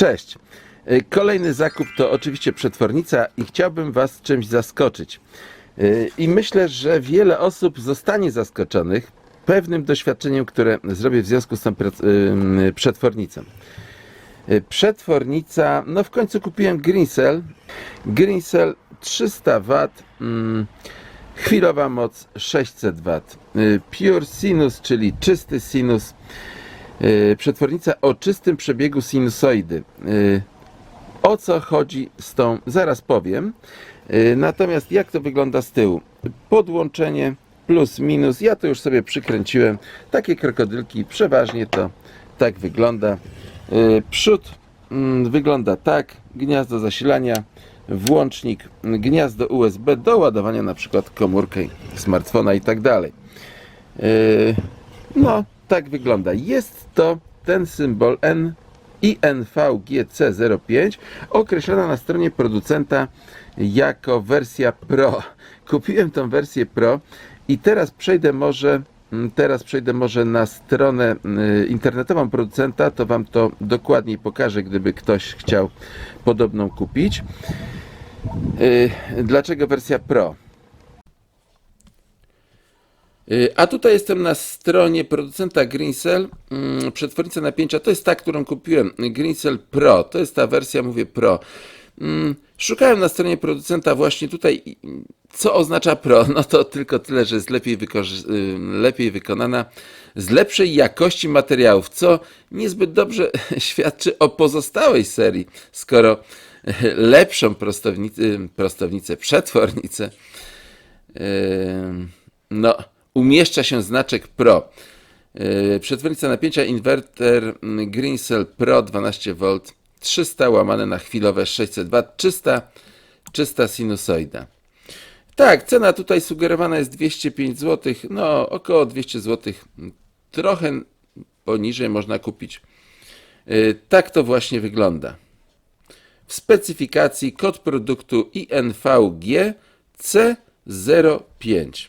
Cześć. Y, Kolejny zakup to oczywiście przetwornica i chciałbym Was czymś zaskoczyć. Y, I myślę, że wiele osób zostanie zaskoczonych pewnym doświadczeniem, które zrobię w związku z tą przetwornicą. Y, Przetwornica, no w końcu kupiłem Greencell. Greencell 300 W, mm, chwilowa moc 600 W. Pure Sinus, czyli czysty sinus. Y, Przetwornica o czystym przebiegu sinusoidy. Y, O co chodzi z tą, zaraz powiem. Y, Natomiast jak to wygląda z tyłu? Podłączenie plus minus, ja to już sobie przykręciłem. Takie krokodylki, przeważnie to tak wygląda. Przód mm, wygląda tak, gniazdo zasilania, włącznik, gniazdo USB do ładowania na przykład komórki smartfona i tak dalej. No, tak wygląda. Jest to ten symbol N INVGC05 określona na stronie producenta jako wersja Pro. Kupiłem tą wersję Pro i teraz przejdę może mm, teraz przejdę może na stronę y, internetową producenta, to wam to dokładniej pokażę, gdyby ktoś chciał podobną kupić. Y, Dlaczego wersja Pro? Y, A tutaj jestem na stronie producenta Greencell. Mm, Przetwornica napięcia to jest ta, którą kupiłem. Greencell Pro. To jest ta wersja, mówię Pro. Mm, Szukałem na stronie producenta właśnie tutaj, co oznacza Pro. No to tylko tyle, że jest lepiej, y, lepiej wykonana, z lepszej jakości materiałów, co niezbyt dobrze świadczy o pozostałej serii, skoro lepszą prostownicy, prostownicę, przetwornicę Yy, no, umieszcza się znaczek Pro. Yy, Przetwornica napięcia inwerter Greencell Pro 12V 300 łamane na chwilowe 600 W czysta, czysta sinusoida. Tak, cena tutaj sugerowana jest 205 zł, no około 200 zł, trochę poniżej można kupić. Yy, Tak to właśnie wygląda. W specyfikacji kod produktu INVG C05.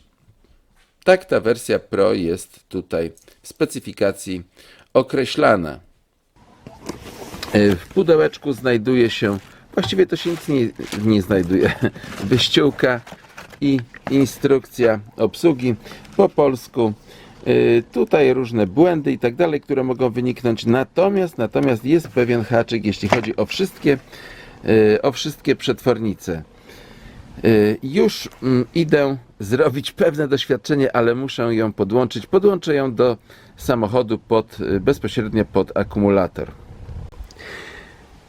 Tak ta wersja Pro jest tutaj w specyfikacji określana. E, W pudełeczku znajduje się, właściwie to się nic nie, nie znajduje, wyściółka i instrukcja obsługi po polsku. E, Tutaj różne błędy i tak dalej, które mogą wyniknąć. Natomiast, natomiast jest pewien haczyk, jeśli chodzi o wszystkie, e, o wszystkie przetwornice. Y, Już mm, idę zrobić pewne doświadczenie, ale muszę ją podłączyć. Podłączę ją do samochodu pod, y, bezpośrednio pod akumulator.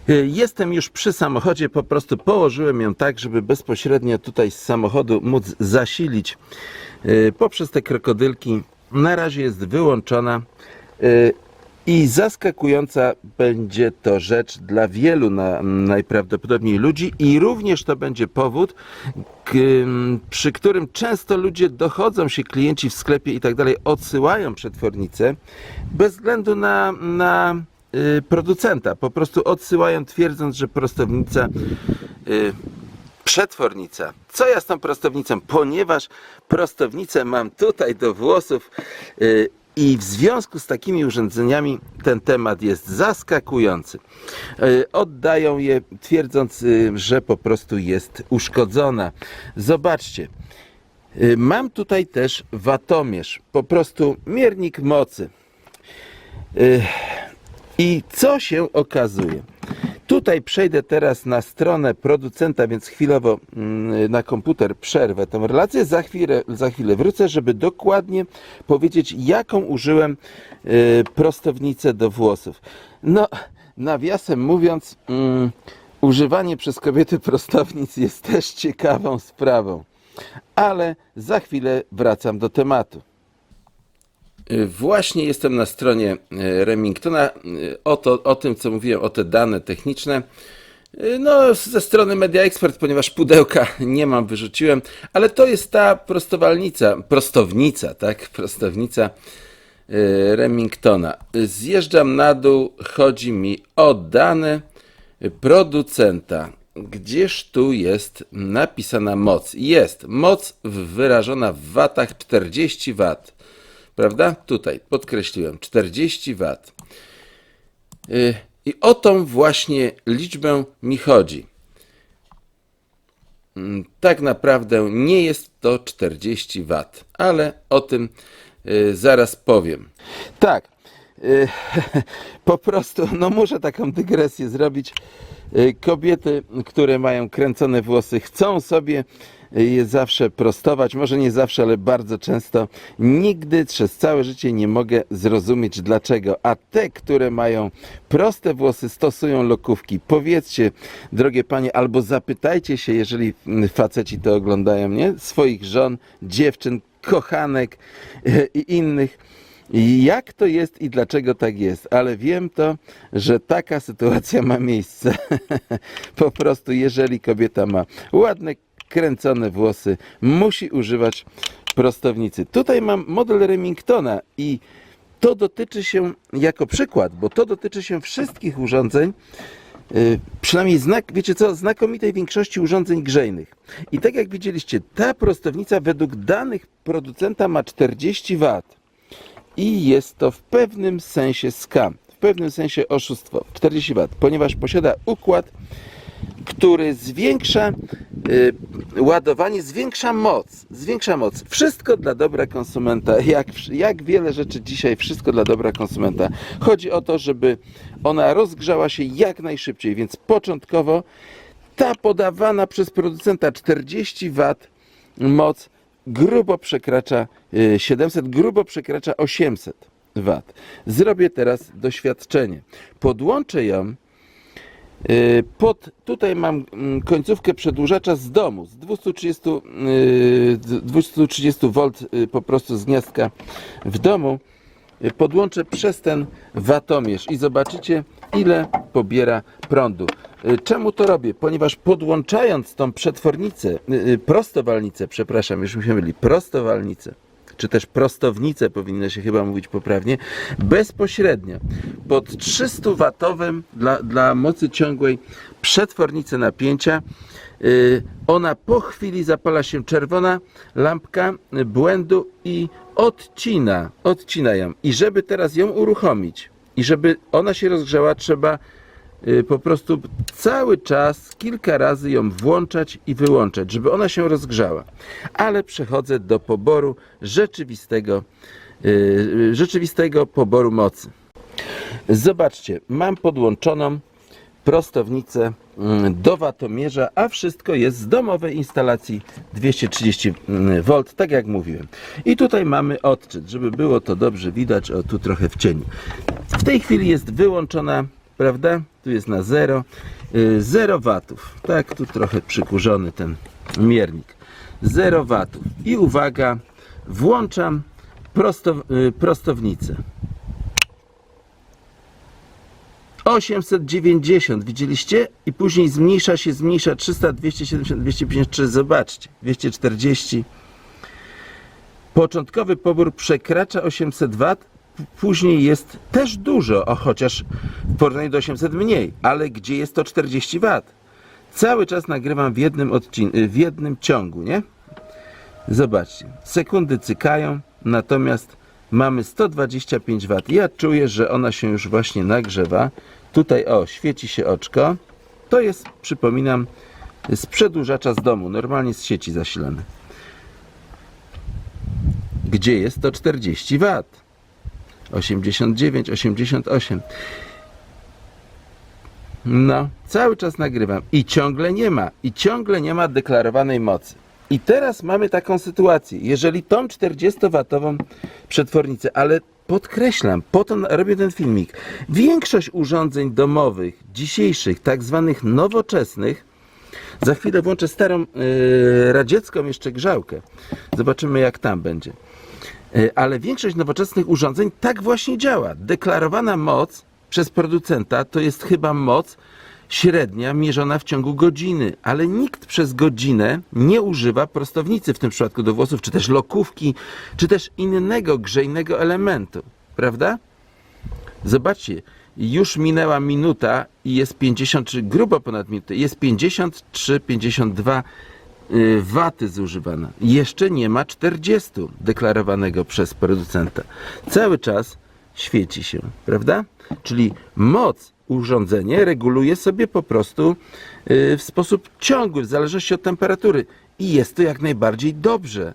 Y, Jestem już przy samochodzie, po prostu położyłem ją tak, żeby bezpośrednio tutaj z samochodu móc zasilić poprzez te krokodylki. Na razie jest wyłączona i zaskakująca będzie to rzecz dla wielu na, najprawdopodobniej ludzi i również to będzie powód, przy którym często ludzie dochodzą się, klienci w sklepie i tak dalej, odsyłają przetwornicę bez względu na, na y, producenta. Po prostu odsyłają twierdząc, że prostownica y, przetwornica. Co ja z tą prostownicą? Ponieważ prostownicę mam tutaj do włosów y, i w związku z takimi urządzeniami ten temat jest zaskakujący. Y, Oddają je twierdząc, y, że po prostu jest uszkodzona. Zobaczcie. y, Mam tutaj też watomierz, po prostu miernik mocy. Y, I co się okazuje? Tutaj przejdę teraz na stronę producenta, więc chwilowo mm, na komputer przerwę tę relację. Za chwilę, za chwilę wrócę, żeby dokładnie powiedzieć, jaką użyłem y, prostownicę do włosów. No, nawiasem mówiąc, mm, używanie przez kobiety prostownic jest też ciekawą sprawą. Ale za chwilę wracam do tematu. Y, Właśnie jestem na stronie y, Remingtona. Y, O, to, o tym, co mówiłem, o te dane techniczne. No, ze strony Media Expert, ponieważ pudełka nie mam, wyrzuciłem, ale to jest ta prostowalnica, prostownica, tak? Prostownica Remingtona. Zjeżdżam na dół, chodzi mi o dane producenta. Gdzież tu jest napisana moc? Jest moc wyrażona w watach 40 wat. Prawda? Tutaj podkreśliłem 40 W. Y, I o tą właśnie liczbę mi chodzi. Mm, Tak naprawdę nie jest to 40 W, ale o tym y, zaraz powiem. Tak, y, po prostu, no muszę taką dygresję zrobić. Kobiety, które mają kręcone włosy, chcą sobie je zawsze prostować. Może nie zawsze, ale bardzo często. Nigdy przez całe życie nie mogę zrozumieć dlaczego. A te, które mają proste włosy, stosują lokówki. Powiedzcie, drogie panie, albo zapytajcie się, jeżeli faceci to oglądają, nie? Swoich żon, dziewczyn, kochanek y, i innych. Jak to jest i dlaczego tak jest, ale wiem to, że taka sytuacja ma miejsce. po prostu, jeżeli kobieta ma ładne, kręcone włosy, musi używać prostownicy. Tutaj mam model Remingtona i to dotyczy się, jako przykład, bo to dotyczy się wszystkich urządzeń, y, przynajmniej znak, wiecie co, znakomitej większości urządzeń grzejnych. I tak jak widzieliście, ta prostownica według danych producenta ma 40 W i jest to w pewnym sensie scam, w pewnym sensie oszustwo. 40 W, ponieważ posiada układ, który zwiększa y, ładowanie, zwiększa moc, zwiększa moc. Wszystko dla dobra konsumenta, jak, jak wiele rzeczy dzisiaj, wszystko dla dobra konsumenta. Chodzi o to, żeby ona rozgrzała się jak najszybciej, więc początkowo ta podawana przez producenta 40 W moc grubo przekracza y, 700, grubo przekracza 800 W. Zrobię teraz doświadczenie. Podłączę ją y, pod, tutaj mam mm, końcówkę przedłużacza z domu, z 230, y, z 230 V y, po prostu z gniazdka w domu. Y, Podłączę przez ten watomierz i zobaczycie ile pobiera prądu. Y, Czemu to robię? Ponieważ podłączając tą przetwornicę, y, y, prostowalnicę, przepraszam, już mi się myli, prostowalnicę, czy też prostownicę powinno się chyba mówić poprawnie, bezpośrednio pod 300-watowym dla, dla mocy ciągłej przetwornicy napięcia, y, ona po chwili zapala się czerwona lampka błędu i odcina, odcina ją. I żeby teraz ją uruchomić i żeby ona się rozgrzała, trzeba po prostu cały czas, kilka razy ją włączać i wyłączać, żeby ona się rozgrzała. Ale przechodzę do poboru rzeczywistego, y, rzeczywistego poboru mocy. Zobaczcie, mam podłączoną prostownicę mm, do watomierza, a wszystko jest z domowej instalacji 230 V, tak jak mówiłem. I tutaj mamy odczyt, żeby było to dobrze widać, o tu trochę w cieniu. W tej chwili jest wyłączona, prawda? Tu jest na 0, 0 watów. Tak, tu trochę przykurzony ten miernik. 0 watów. I uwaga, włączam prosto, y, prostownicę. 890, widzieliście? I później zmniejsza się, zmniejsza 300, 270, 253, zobaczcie, 240. Początkowy pobór przekracza 800 W, później jest też dużo, o chociaż w porównaniu do 800 mniej, ale gdzie jest to 40 W? Cały czas nagrywam w jednym, odcin- w jednym ciągu, nie? Zobaczcie, sekundy cykają, natomiast mamy 125 W. Ja czuję, że ona się już właśnie nagrzewa. Tutaj o, świeci się oczko. To jest, przypominam, z przedłużacza z domu, normalnie z sieci zasilany. Gdzie jest to 40 W? 89, 88. No, cały czas nagrywam i ciągle nie ma, i ciągle nie ma deklarowanej mocy. I teraz mamy taką sytuację. Jeżeli tą 40-watową przetwornicę, ale podkreślam, po to robię ten filmik, większość urządzeń domowych, dzisiejszych, tak zwanych nowoczesnych, za chwilę włączę starą yy, radziecką jeszcze grzałkę. Zobaczymy jak tam będzie. Yy, ale większość nowoczesnych urządzeń tak właśnie działa. Deklarowana moc przez producenta to jest chyba moc średnia mierzona w ciągu godziny, ale nikt przez godzinę nie używa prostownicy w tym przypadku do włosów, czy też lokówki, czy też innego grzejnego elementu, prawda? Zobaczcie, już minęła minuta i jest 50, czy grubo ponad minutę, jest 53, 52 y, waty zużywana. Jeszcze nie ma 40 deklarowanego przez producenta. Cały czas świeci się, prawda? Czyli moc urządzenie reguluje sobie po prostu y, w sposób ciągły, w zależności od temperatury. I jest to jak najbardziej dobrze.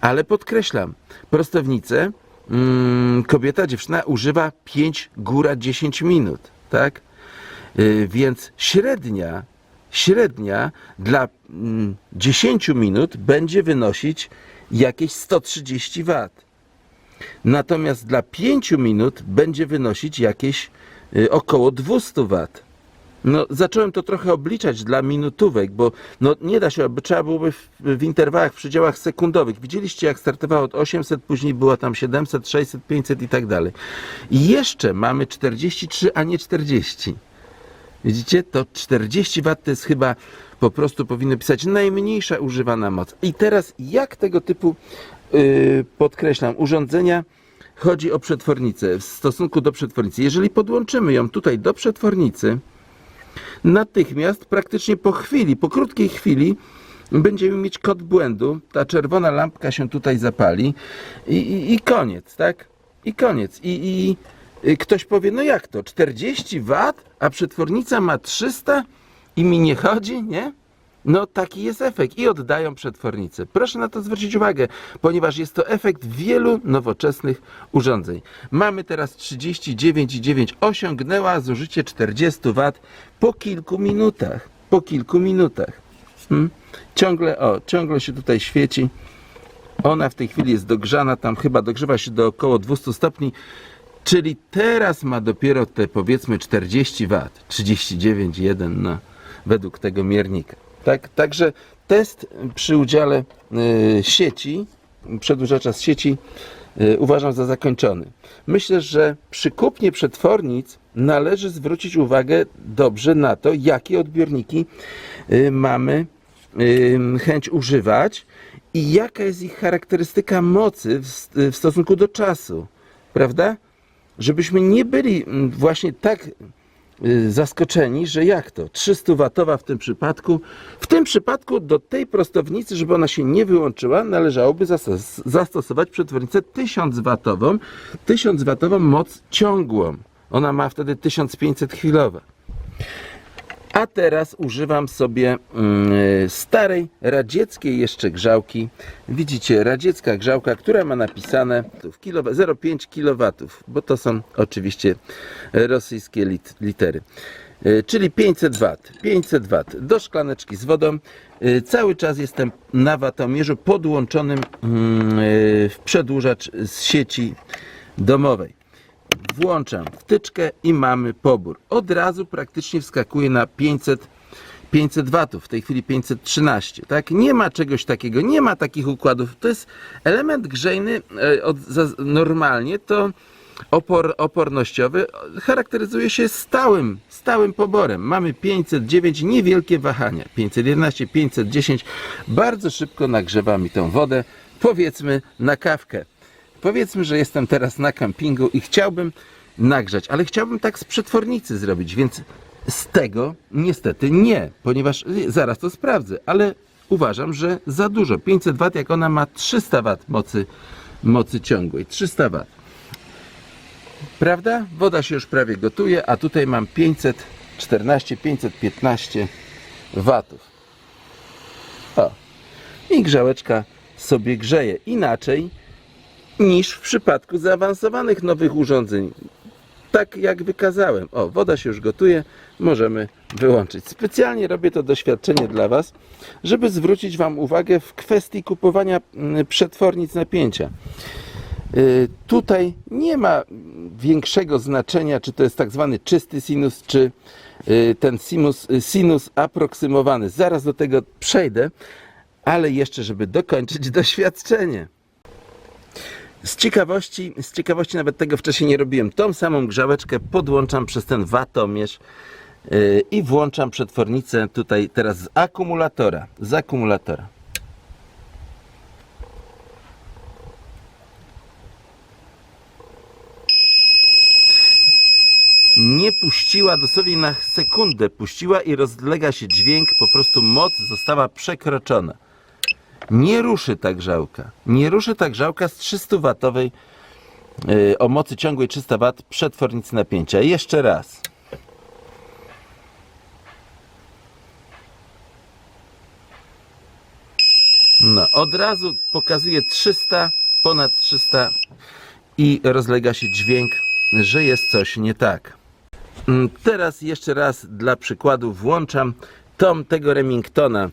Ale podkreślam, prostownicę mm, kobieta, dziewczyna używa 5, góra 10 minut, tak? Y, więc średnia, średnia dla mm, 10 minut będzie wynosić jakieś 130 W. Natomiast dla 5 minut będzie wynosić jakieś y, około 200 W. No, zacząłem to trochę obliczać dla minutówek, bo no, nie da się, bo trzeba byłoby w, w interwałach, w przedziałach sekundowych. Widzieliście, jak startowało od 800, później było tam 700, 600, 500 i tak dalej. I jeszcze mamy 43, a nie 40. Widzicie, to 40 W to jest chyba po prostu powinno pisać najmniejsza używana moc. I teraz jak tego typu, yy, podkreślam, urządzenia chodzi o przetwornicę w stosunku do przetwornicy. Jeżeli podłączymy ją tutaj do przetwornicy, natychmiast, praktycznie po chwili, po krótkiej chwili, będziemy mieć kod błędu. Ta czerwona lampka się tutaj zapali i, i, i koniec, tak? I koniec. I, i ktoś powie, no jak to? 40 W, a przetwornica ma 300 i mi nie chodzi, nie? No taki jest efekt i oddają przetwornicę. Proszę na to zwrócić uwagę, ponieważ jest to efekt wielu nowoczesnych urządzeń. Mamy teraz 39,9 osiągnęła zużycie 40 W po kilku minutach. Po kilku minutach. Hmm? Ciągle, o, ciągle się tutaj świeci. Ona w tej chwili jest dogrzana, tam chyba dogrzewa się do około 200 stopni. Czyli teraz ma dopiero te powiedzmy 40 W, 39,1 no, według tego miernika. Tak, także test przy udziale y, sieci, przedłużacza z sieci y, uważam za zakończony. Myślę, że przy kupnie przetwornic należy zwrócić uwagę dobrze na to, jakie odbiorniki y, mamy y, chęć używać i jaka jest ich charakterystyka mocy w, w stosunku do czasu. Prawda? Żebyśmy nie byli mm, właśnie tak y, zaskoczeni, że jak to? 300 watowa w tym przypadku. W tym przypadku do tej prostownicy, żeby ona się nie wyłączyła, należałoby zastos- zastosować przetwornicę 1000 watową, 1000 watową moc ciągłą. Ona ma wtedy 1500 chwilowe. A teraz używam sobie mm, starej radzieckiej jeszcze grzałki. Widzicie, radziecka grzałka, która ma napisane tu w kilowa- 0,5 kW, bo to są oczywiście rosyjskie lit- litery. Y, Czyli 500 W. 500 W do szklaneczki z wodą. Y, Cały czas jestem na watomierzu podłączonym mm, y, w przedłużacz z sieci domowej włączam wtyczkę i mamy pobór. Od razu praktycznie wskakuje na 500, 500 watów, w tej chwili 513. Tak? Nie ma czegoś takiego, nie ma takich układów. To jest element grzejny e, od, za, normalnie to opor, opornościowy charakteryzuje się stałym, stałym poborem. Mamy 509, niewielkie wahania. 511, 510. Bardzo szybko nagrzewa mi tę wodę, powiedzmy na kawkę. Powiedzmy, że jestem teraz na kempingu i chciałbym nagrzać, ale chciałbym tak z przetwornicy zrobić, więc z tego niestety nie, ponieważ zaraz to sprawdzę, ale uważam, że za dużo. 500 W, jak ona ma 300 W mocy, mocy ciągłej. 300 W. Prawda? Woda się już prawie gotuje, a tutaj mam 514, 515 watów. O. I grzałeczka sobie grzeje. Inaczej niż w przypadku zaawansowanych nowych urządzeń. Tak jak wykazałem. O, woda się już gotuje, możemy wyłączyć. Specjalnie robię to doświadczenie dla Was, żeby zwrócić Wam uwagę w kwestii kupowania mm, przetwornic napięcia. Y, Tutaj nie ma większego znaczenia, czy to jest tak zwany czysty sinus, czy y, ten sinus, sinus aproksymowany. Zaraz do tego przejdę, ale jeszcze, żeby dokończyć doświadczenie. Z ciekawości, z ciekawości nawet tego wcześniej nie robiłem. Tą samą grzałeczkę podłączam przez ten watomierz yy, i włączam przetwornicę tutaj teraz z akumulatora. Z akumulatora. Nie puściła dosłownie na sekundę, puściła i rozlega się dźwięk, po prostu moc została przekroczona nie ruszy ta grzałka. Nie ruszy ta grzałka z 300-watowej y, o mocy ciągłej 300 W przetwornicy napięcia. Jeszcze raz. No, od razu pokazuje 300, ponad 300 i rozlega się dźwięk, że jest coś nie tak. Mm, teraz jeszcze raz dla przykładu włączam tom tego Remingtona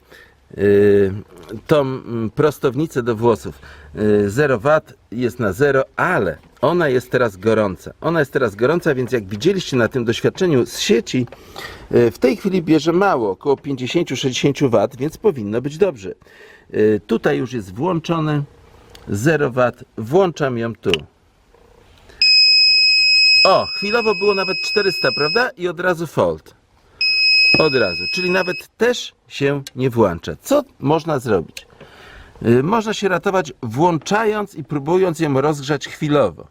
tą mm, prostownicę do włosów. Yy, 0 W jest na 0, ale ona jest teraz gorąca. Ona jest teraz gorąca, więc jak widzieliście na tym doświadczeniu z sieci, yy, w tej chwili bierze mało, około 50-60 W, więc powinno być dobrze. Tutaj już jest włączone 0 W, włączam ją tu. O, chwilowo było nawet 400, prawda? I od razu fold. Od razu. Czyli nawet też się nie włącza. Co można zrobić? Yy, można się ratować włączając i próbując ją rozgrzać chwilowo.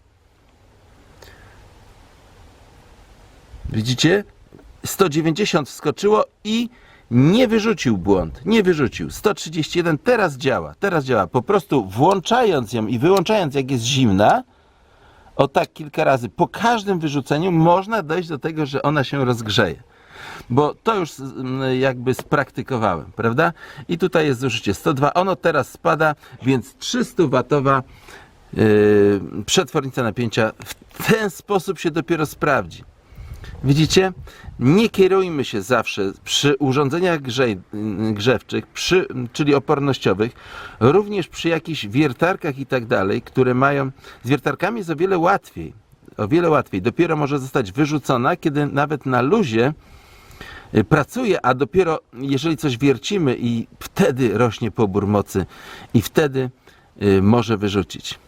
Widzicie? 190 wskoczyło i nie wyrzucił błąd. Nie wyrzucił. 131 teraz działa. Teraz działa. Po prostu włączając ją i wyłączając jak jest zimna, o tak kilka razy po każdym wyrzuceniu można dojść do tego, że ona się rozgrzeje. Bo to już jakby spraktykowałem, prawda? I tutaj jest zużycie 102. Ono teraz spada, więc 300 watowa yy, przetwornica napięcia w ten sposób się dopiero sprawdzi. Widzicie? Nie kierujmy się zawsze przy urządzeniach grzewczych, przy, czyli opornościowych, również przy jakichś wiertarkach i tak dalej, które mają. Z wiertarkami jest o wiele łatwiej. O wiele łatwiej. Dopiero może zostać wyrzucona, kiedy nawet na luzie pracuje, a dopiero jeżeli coś wiercimy i wtedy rośnie pobór mocy i wtedy y, może wyrzucić.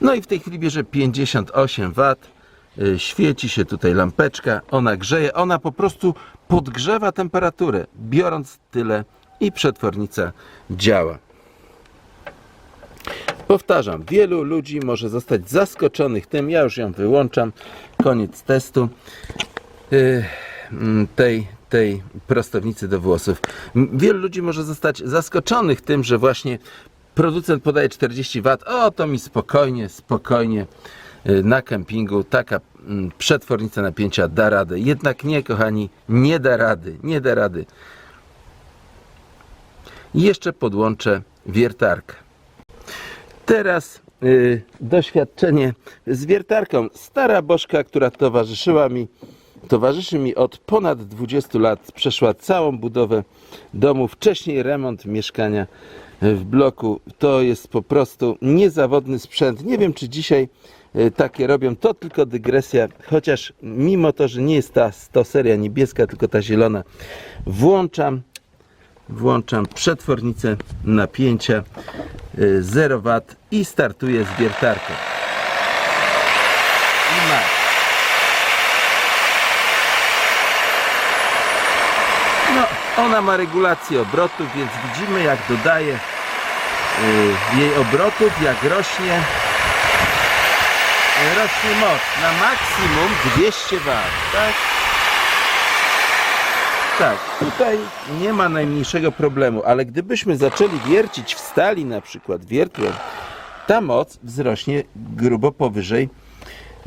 No i w tej chwili bierze 58 W. Y, Świeci się tutaj lampeczka, ona grzeje, ona po prostu podgrzewa temperaturę, biorąc tyle i przetwornica działa. Powtarzam, wielu ludzi może zostać zaskoczonych tym, ja już ją wyłączam, koniec testu y, mm, tej, tej prostownicy do włosów. Wielu ludzi może zostać zaskoczonych tym, że właśnie producent podaje 40 W, o to mi spokojnie, spokojnie y, na kempingu taka mm, przetwornica napięcia da radę. Jednak nie, kochani, nie da rady, nie da rady. Jeszcze podłączę wiertarkę. Teraz y, doświadczenie z wiertarką. Stara bożka, która towarzyszyła mi, towarzyszy mi od ponad 20 lat. Przeszła całą budowę domu, wcześniej remont mieszkania w bloku. To jest po prostu niezawodny sprzęt. Nie wiem, czy dzisiaj y, takie robią. To tylko dygresja, chociaż mimo to, że nie jest ta to seria niebieska, tylko ta zielona, włączam włączam przetwornicę napięcia y, 0 W i startuję z wiertarką. I ma. No, ona ma regulację obrotów, więc widzimy jak dodaje y, jej obrotów, jak rośnie y, rośnie moc na maksimum 200 W, tak? Tak, tutaj nie ma najmniejszego problemu, ale gdybyśmy zaczęli wiercić w stali na przykład wiertłem, ta moc wzrośnie grubo powyżej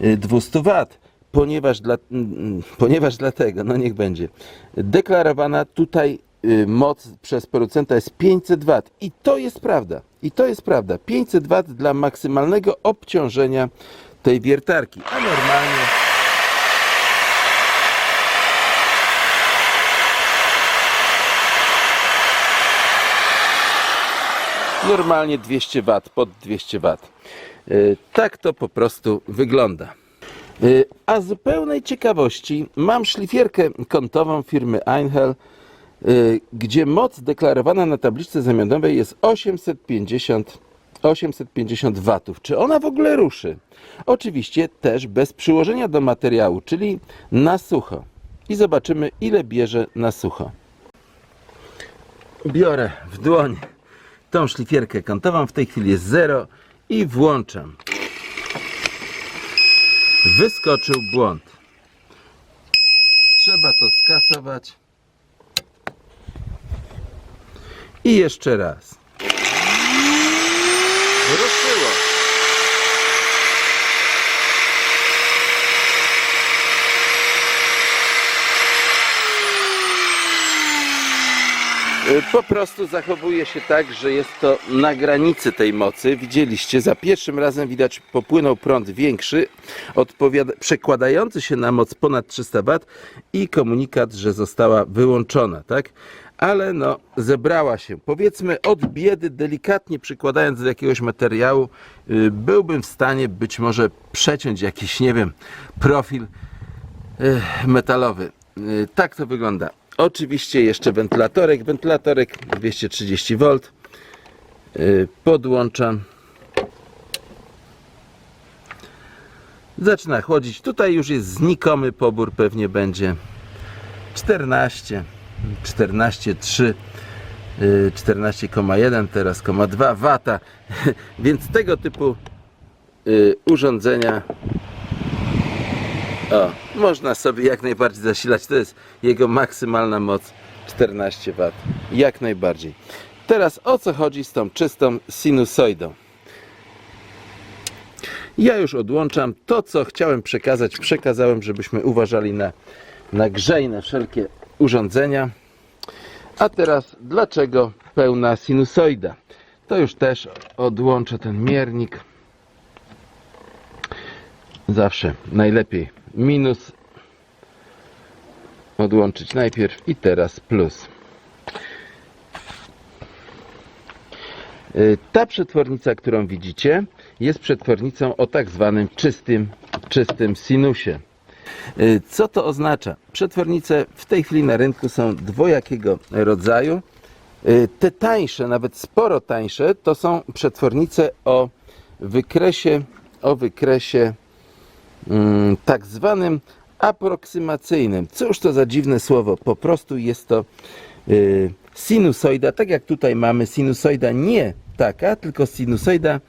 y, 200 W. Ponieważ, dla, mm, ponieważ dlatego, no niech będzie, deklarowana tutaj y, moc przez producenta jest 500 W. I to jest prawda. I to jest prawda. 500 W dla maksymalnego obciążenia tej wiertarki. A normalnie Normalnie 200 W, pod 200 W. Y, Tak to po prostu wygląda. Y, A z zupełnej ciekawości mam szlifierkę kątową firmy Einhell, y, gdzie moc deklarowana na tabliczce zamianowej jest 850 850 W. Czy ona w ogóle ruszy? Oczywiście też bez przyłożenia do materiału, czyli na sucho. I zobaczymy, ile bierze na sucho. Biorę w dłoń tą szlifierkę kątową, w tej chwili jest 0 i włączam. Wyskoczył błąd. Trzeba to skasować. I jeszcze raz. Ruszyło. Y, Po prostu zachowuje się tak, że jest to na granicy tej mocy. Widzieliście, za pierwszym razem widać popłynął prąd większy, przekładający się na moc ponad 300 W i komunikat, że została wyłączona, tak? Ale no, zebrała się. Powiedzmy od biedy, delikatnie przykładając do jakiegoś materiału, y, byłbym w stanie być może przeciąć jakiś, nie wiem, profil Ech, metalowy. Y, Tak to wygląda. Oczywiście jeszcze wentylatorek. Wentylatorek 230 V. Y, Podłączam. Zaczyna chłodzić. Tutaj już jest znikomy pobór, pewnie będzie 14, 14,3, y, 14,1, teraz 0,2 wata. Więc tego typu y, urządzenia o, można sobie jak najbardziej zasilać. To jest jego maksymalna moc 14 W. Jak najbardziej. Teraz o co chodzi z tą czystą sinusoidą? Ja już odłączam. To, co chciałem przekazać, przekazałem, żebyśmy uważali na, na grzejne wszelkie urządzenia. A teraz, dlaczego pełna sinusoida? To już też odłączę ten miernik. Zawsze najlepiej minus odłączyć najpierw i teraz plus. Y, Ta przetwornica, którą widzicie, jest przetwornicą o tak zwanym czystym, czystym sinusie. Y, Co to oznacza? Przetwornice w tej chwili na rynku są dwojakiego rodzaju. Y, Te tańsze, nawet sporo tańsze, to są przetwornice o wykresie, o wykresie mm, tak zwanym aproksymacyjnym. Cóż to za dziwne słowo? Po prostu jest to y, sinusoida, tak jak tutaj mamy sinusoida nie taka, tylko sinusoida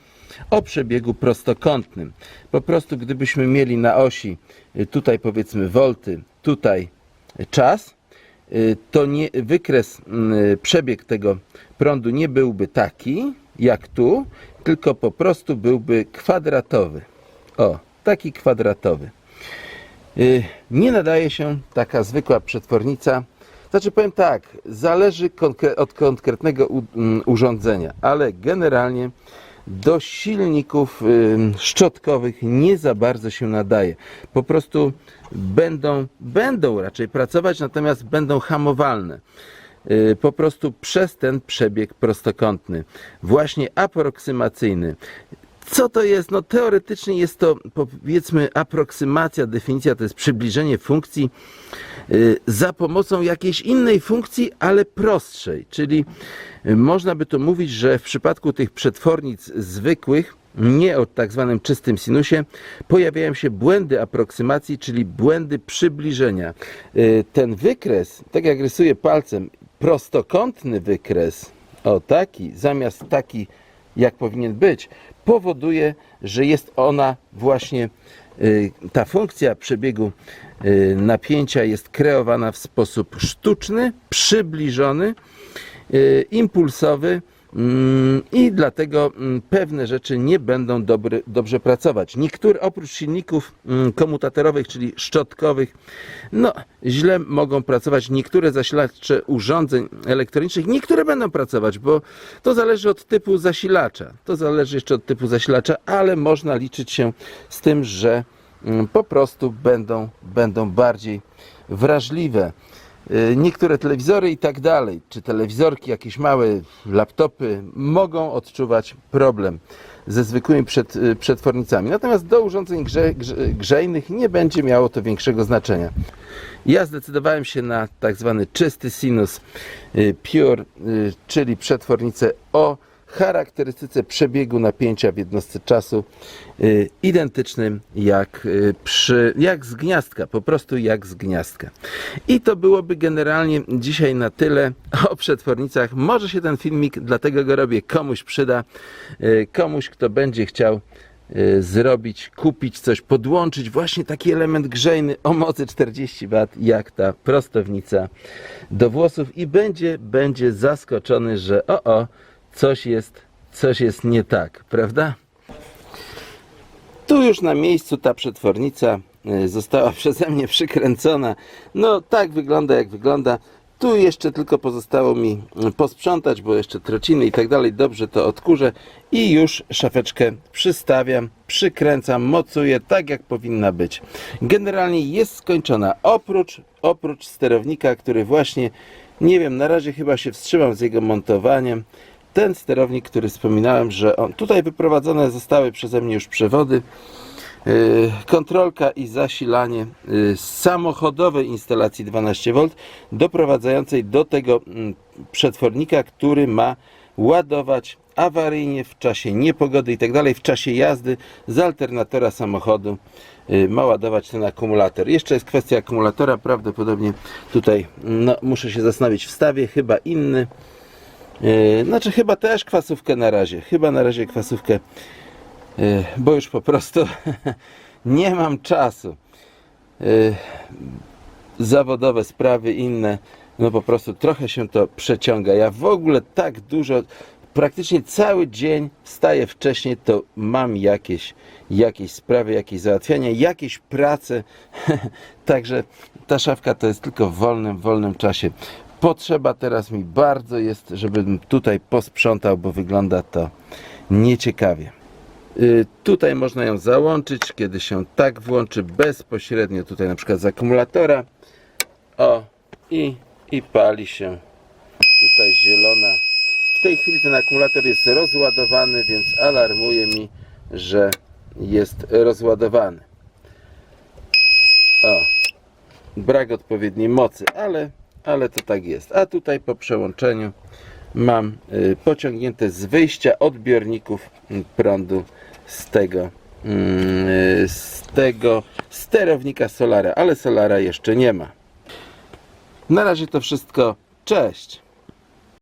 o przebiegu prostokątnym. Po prostu gdybyśmy mieli na osi y, tutaj powiedzmy wolty, tutaj czas, y, to nie, wykres, y, przebieg tego prądu nie byłby taki jak tu, tylko po prostu byłby kwadratowy. O, taki kwadratowy. Nie nadaje się taka zwykła przetwornica. Znaczy powiem tak, zależy konkre- od konkretnego mm, urządzenia, ale generalnie do silników szczotkowych nie za bardzo się nadaje. Po prostu będą, będą raczej pracować, natomiast będą hamowalne. Y, Po prostu przez ten przebieg prostokątny, właśnie aproksymacyjny. Co to jest? No teoretycznie jest to powiedzmy aproksymacja, definicja to jest przybliżenie funkcji y, za pomocą jakiejś innej funkcji, ale prostszej. Czyli y, można by to mówić, że w przypadku tych przetwornic zwykłych, nie o tak zwanym czystym sinusie, pojawiają się błędy aproksymacji, czyli błędy przybliżenia. Y, Ten wykres, tak jak rysuję palcem, prostokątny wykres, o taki, zamiast taki jak powinien być, powoduje, że jest ona właśnie, y, ta funkcja przebiegu y, napięcia jest kreowana w sposób sztuczny, przybliżony, y, impulsowy i dlatego mm, pewne rzeczy nie będą dobry, dobrze pracować. Niektóre oprócz silników mm, komutatorowych, czyli szczotkowych, no źle mogą pracować niektóre zasilacze urządzeń elektronicznych, niektóre będą pracować, bo to zależy od typu zasilacza. To zależy jeszcze od typu zasilacza, ale można liczyć się z tym, że mm, po prostu będą, będą bardziej wrażliwe. Y, Niektóre telewizory i tak dalej, czy telewizorki, jakieś małe laptopy mogą odczuwać problem ze zwykłymi przed, y, przetwornicami. Natomiast do urządzeń grze, grze, grzejnych nie będzie miało to większego znaczenia. Ja zdecydowałem się na tak zwany czysty sinus y, pure, czyli przetwornicę o charakterystyce przebiegu napięcia w jednostce czasu y, identycznym jak, y, przy, jak z gniazdka, po prostu jak z gniazdka. I to byłoby generalnie dzisiaj na tyle o przetwornicach. Może się ten filmik, dlatego go robię, komuś przyda, y, komuś kto będzie chciał zrobić, kupić coś, podłączyć właśnie taki element grzejny o mocy 40 W, jak ta prostownica do włosów i będzie, będzie zaskoczony, że o, o, coś jest, coś jest nie tak, prawda? Tu już na miejscu ta przetwornica y, została przeze mnie przykręcona. No tak wygląda jak wygląda. Tu jeszcze tylko pozostało mi mm, posprzątać, bo jeszcze trociny i tak dalej. Dobrze to odkurzę i już szafeczkę przystawiam, przykręcam, mocuję tak jak powinna być. Generalnie jest skończona oprócz, oprócz sterownika, który właśnie, nie wiem, na razie chyba się wstrzymam z jego montowaniem. Ten sterownik, który wspominałem, że on tutaj wyprowadzone zostały przeze mnie już przewody. Yy, kontrolka i zasilanie yy, samochodowej instalacji 12V doprowadzającej do tego mm, przetwornika, który ma ładować awaryjnie w czasie niepogody i tak dalej, w czasie jazdy z alternatora samochodu yy, ma ładować ten akumulator. Jeszcze jest kwestia akumulatora, prawdopodobnie tutaj no, muszę się zastanowić, wstawię chyba inny, yy, znaczy chyba też kwasówkę na razie, chyba na razie kwasówkę Y, bo już po prostu nie mam czasu. Y, Zawodowe sprawy inne, no po prostu trochę się to przeciąga. Ja w ogóle tak dużo, praktycznie cały dzień wstaję wcześniej, to mam jakieś, jakieś sprawy, jakieś załatwiania, jakieś prace. Także ta szafka to jest tylko w wolnym, wolnym czasie. Potrzeba teraz mi bardzo jest, żebym tutaj posprzątał, bo wygląda to nieciekawie. Y, Tutaj można ją załączyć, kiedy się tak włączy bezpośrednio tutaj na przykład z akumulatora. O, i, i pali się tutaj zielona. W tej chwili ten akumulator jest rozładowany, więc alarmuje mi, że jest rozładowany. O, brak odpowiedniej mocy, ale, ale to tak jest. A tutaj po przełączeniu mam y, pociągnięte z wyjścia odbiorników prądu z tego mm, y, z tego sterownika Solara, ale Solara jeszcze nie ma. Na razie to wszystko. Cześć!